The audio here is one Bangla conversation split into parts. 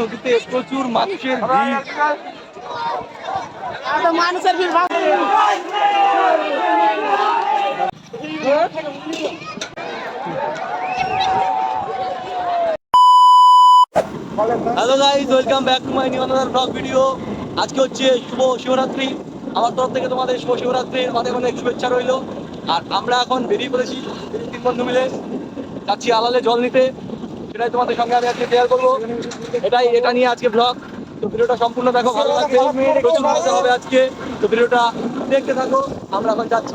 নদীতে প্রচুর মানুষের ভিড়। মানুষের ভিড় hello guys welcome back to my new another blog video আজকে হচ্ছে শুভ শিবরাত্রি। আমার তরফ থেকে তোমাদের শুভ শিবরাত্রির অনেক অনেক শুভেচ্ছা রইল। আর আমরা এখন বেরিয়ে পড়েছি তিন বন্ধু মিলে। যাচ্ছি আলালে জল নিতে। সেটাই তোমাদের সঙ্গে আমি আজকে শেয়ার করব। এটাই এটা নিয়ে আজকে ব্লগ তো ভিডিওটা সম্পূর্ণ দেখো ভালো লাগবে প্রচুর মজা হবে আজকে। তো ভিডিওটা দেখতে থাকো আমরা এখন যাচ্ছি।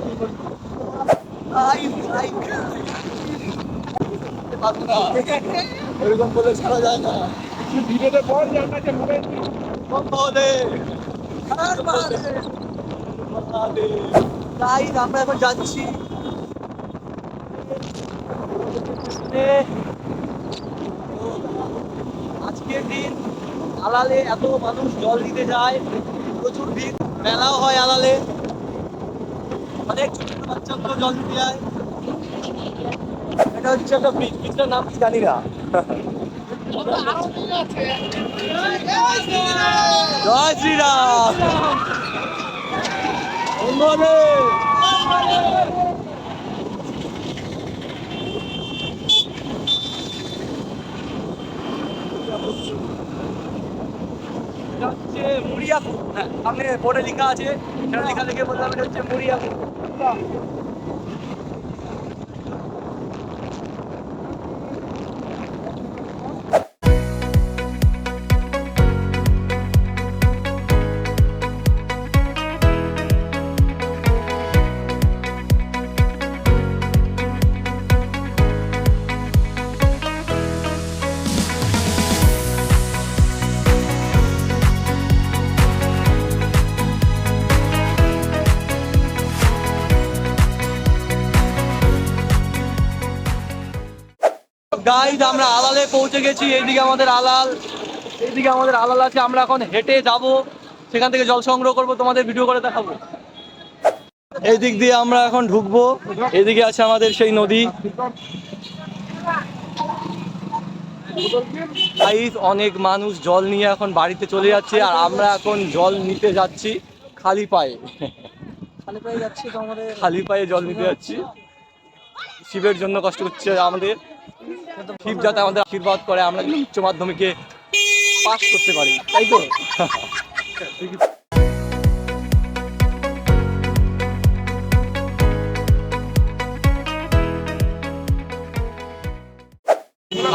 বলে ছাড়া যায় না। আমরা যে মোবাইল এখন যাচ্ছি। আজকের দিন আলালে এত মানুষ জল দিতে যায়, প্রচুর ভিড়, মেলাও হয় আলালে। অনেক ছোট ছোট বাচ্চাগুলো জল দিতে যায়। এটা হচ্ছে একটা ব্রিজ ব্রিজটার নাম কি জানি না। জয় শ্রীরাম। এটা হচ্ছে মুড়িয়াপুর হ্যাঁ সামনে বোর্ডে লেখা আছে, সেটা লেখা দেখে বললাম এটা হচ্ছে মুড়িয়াপুর গাইজ আমরা আলালে পৌঁছে গেছি। এইদিকে আমাদের আলাল। এইদিকে আমাদের আলাল আছে। আমরা এখন হেঁটে যাব। সেখান থেকে জল সংগ্রহ করব। তোমাদের ভিডিও করে দেখাবো। এই দিক দিয়ে আমরা এখন ঢুকবো। এদিকে আছে আমাদের সেই নদী। গাইজ অনেক মানুষ জল নিয়ে এখন বাড়িতে চলে যাচ্ছে। আর আমরা এখন জল নিতে যাচ্ছি খালি পায়ে। খালি পেয়ে যাচ্ছি খালি পায়ে জল নিতে যাচ্ছি। শিবের জন্য কষ্ট হচ্ছে আমাদের। শিব যাতে আমাদের আশীর্বাদ করে আমরা উচ্চ মাধ্যমিকে পাস করতে পারি তাই তো?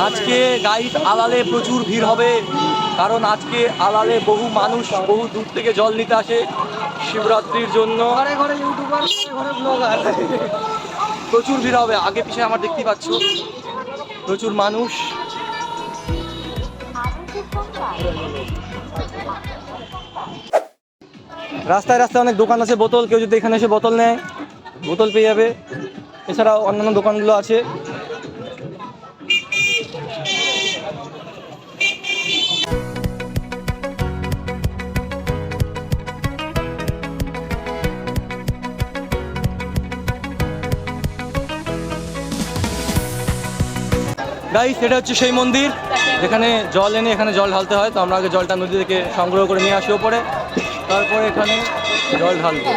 আজকে গাইড আলালে প্রচুর ভিড় হবে কারণ আজকে আলালে বহু মানুষ বহু দূর থেকে জল নিতে আসে শিবরাত্রির জন্য। প্রচুর ভিড় হবে আগে পিছিয়ে আমার দেখতেই পাচ্ছ। প্রচুর মানুষ। রাস্তায় রাস্তায় অনেক দোকান আছে, বোতল। কেউ যদি এখানে এসে বোতল নেয়, বোতল পেয়ে যাবে। এছাড়াও অন্যান্য দোকানগুলো আছে। গাইস এটা হচ্ছে সেই মন্দির, যেখানে জল এনে এখানে জল ঢালতে হয়। তো আমরা আগে জলটা নদী থেকে সংগ্রহ করে নিয়ে আসি ওপরে। তারপরে এখানে জল ঢালবো।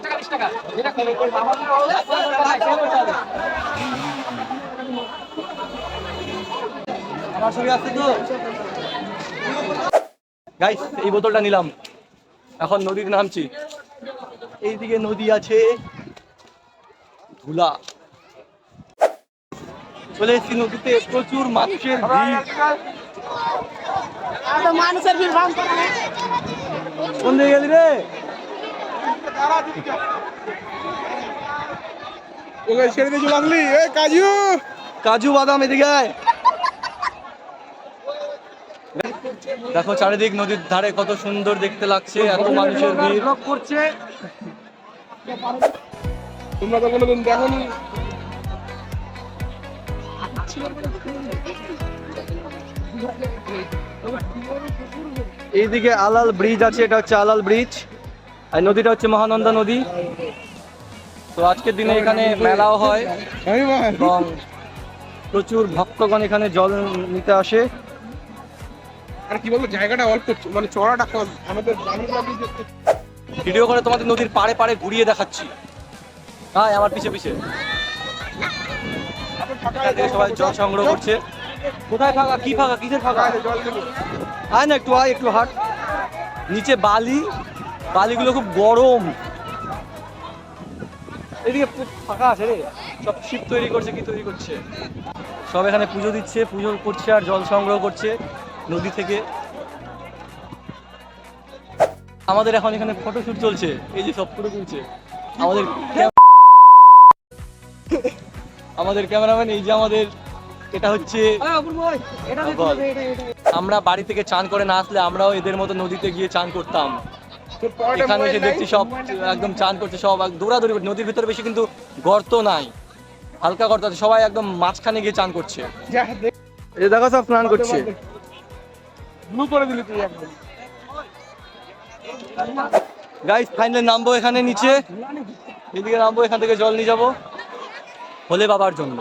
সঙ্গে আসছে তো গাইস এই বোতলটা নিলাম। এখন নদীতে নামছি। এইদিকে নদী আছে ধুলা। চলে এসেছি নদীতে। প্রচুর মানুষের ভিড়। মানুষের ভিড় কোন দিকে গেলি রে? ছেড়ে দিয়ে এ কাজু। কাজু বাদাম এদিকে আয়। দেখো চারিদিক নদীর ধারে কত সুন্দর দেখতে লাগছে এত মানুষের ভিড়। করছে। তোমরা তো কোনোদিন দেখোনি। এইদিকে আলাল ব্রিজ আছে এটা হচ্ছে আলাল ব্রিজ। আর নদীটা হচ্ছে মহানন্দা নদী। তো আজকের দিনে এখানে মেলাও হয়। এবং প্রচুর ভক্তগণ এখানে জল নিতে আসে। আর কি বলব, জায়গাটা অল্প মানে চড়াটা আমাদের ভিডিও করে তোমাদের নদীর পাড়ে পাড়ে ঘুরিয়ে দেখাচ্ছি। হ্যাঁ আমার পিছে পিছে। সবাই জল সংগ্রহ করছে। কোথায় ফাঁকা? কি ফাঁকা? কিসের ফাঁকা? আয় না একটু, আয় একটু, হাট। নিচে বালি। বালিগুলো খুব গরম। এদিকে ফাঁকা আছে রে। সব শিপ তৈরি করছে, কি তৈরি করছে? সব এখানে পুজো দিচ্ছে, পুজো করছে আর জল সংগ্রহ করছে। নদী থেকে। আমাদের এখন এখানে ফটোশুট চলছে। এই যে সব ফটো তুলছে। আমাদের আমাদের ক্যামেরাম্যান এই যে আমাদের এটা হচ্ছে এটা আমরা বাড়ি থেকে চান করে না আসলে আমরাও এদের মতো নদীতে গিয়ে চান করতাম। এখানে এসে দেখছি সব একদম চান করছে সব এক দৌড়াদৌড়ি করছে। নদীর ভিতরে বেশি কিন্তু গর্ত নাই। হালকা গর্ত আছে সবাই একদম মাঝখানে গিয়ে চান করছে। দেখো সব স্নান করছে। ব্লু করে দিলি তুই একদম। গাইস ফাইনালি নামবো এখানে নিচে। এদিকে নামবো, এখান থেকে জল নিয়ে যাব। হলে বাবার জন্য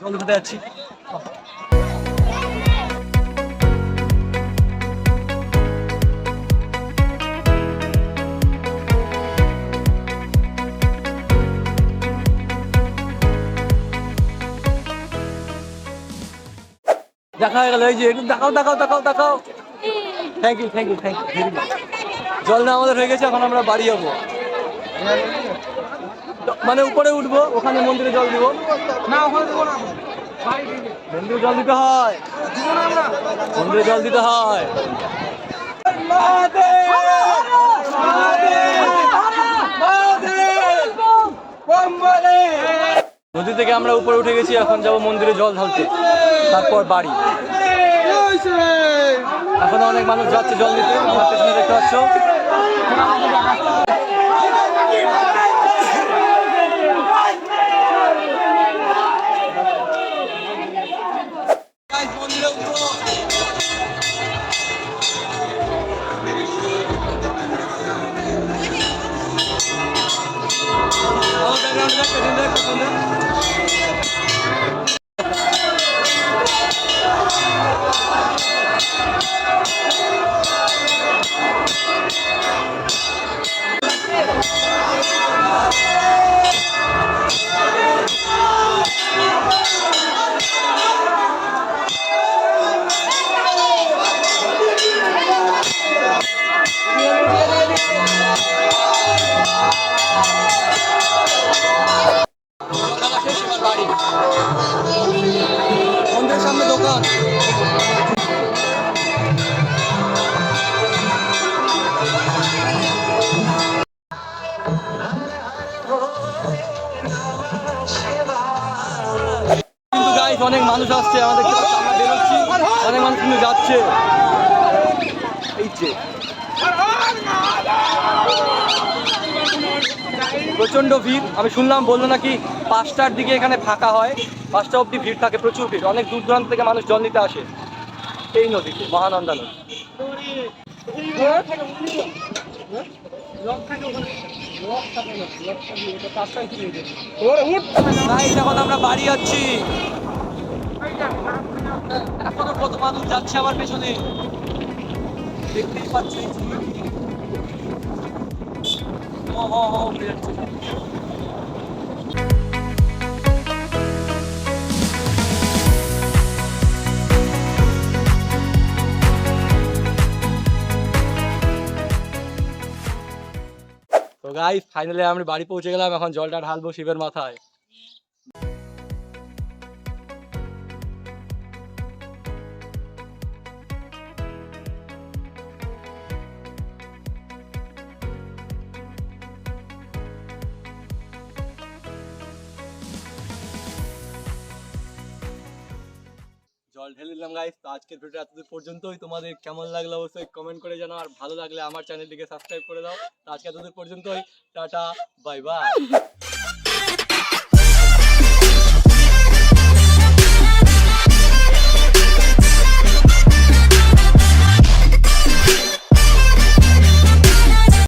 জল উঠাতে যাচ্ছি। দেখা হয়ে গেল এই যে একটু দেখাও দেখাও দেখাও দেখাও। Thank you thank you thank you very much জল না আমাদের হয়ে গেছে এখন আমরা বাড়ি যাব। মানে উপরে উঠবো ওখানে মন্দিরে জল দিব। না ওখানে দেবো না। মন্দিরে জল দিতে হয়। মন্দিরে জল দিতে হয়। নদী থেকে আমরা উপরে উঠে গেছি, এখন যাব মন্দিরে জল ঢালতে, তারপর বাড়ি। এখন অনেক মানুষ যাচ্ছে জল দিতে আমার পেছনে দেখতে পাচ্ছ? মন্দিরের সামনে দোকান। অনেক মানুষ আসছে আমাদের আমরা অনেক মানুষ কিন্তু যাচ্ছে। এই যে প্রচণ্ড ভিড়। আমি শুনলাম বলল নাকি পাঁচটার দিকে এখানে ফাঁকা হয়। পাঁচটা অবধি ভিড় থাকে প্রচুর ভিড়। অনেক দূর দূরান্ত থেকে মানুষ জল নিতে আসে এই নদীতে মহানন্দা নদী আমরা বাড়ি যাচ্ছি। এখনও কত মানুষ যাচ্ছে আমার পেছনে। দেখতেই পাচ্ছি। ও ও ফাইনালি আমরা বাড়ি পৌঁছে গেলাম এখন জলটা ঢালবো শিবের মাথায়। জল ঢেলে দিলাম গাইস তো আজকের ভিডিও এতদূর পর্যন্তই। তোমাদের কেমন লাগল অবশ্যই কমেন্ট করে জানাও। আর ভালো লাগলে আমার চ্যানেলটিকে সাবস্ক্রাইব করে দাও। তো আজকে এতদূর পর্যন্তই। Tata bye bye